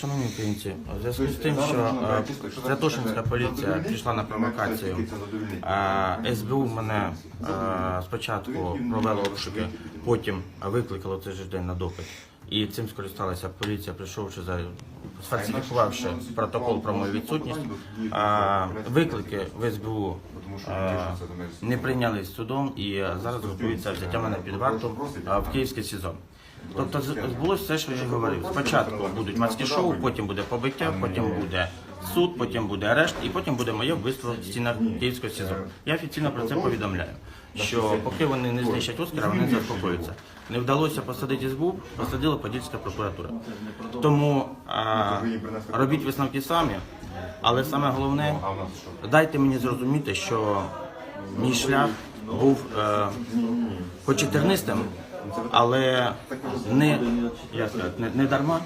Шановні українці, у зв'язку з тим, що Святошинська поліція пішла на провокацію, СБУ мене спочатку провело обшуки, потім викликало цей же день на допит. І цим скористалася поліція, прийшовши за сфальсифікувавши протокол про мою відсутність. Виклики в СБУ е, не прийнялись судом і е, зараз готується взяття мене під варту е, в Київський СІЗО. Тобто з- збулося все, що я говорив. Спочатку будуть маски шоу, потім буде побиття, потім буде суд, потім буде арешт, і потім буде моє вбивство в стінах Київського СІЗО. Я офіційно про це повідомляю. Що поки вони не знищать Оскара, вони не заспокоються. Не вдалося посадити СБУ, посадила Подільська прокуратура. Тому а, робіть висновки самі, але саме головне, дайте мені зрозуміти, що мій шлях був е, хоч і тернистим, але не, як сказати, не, не дарма.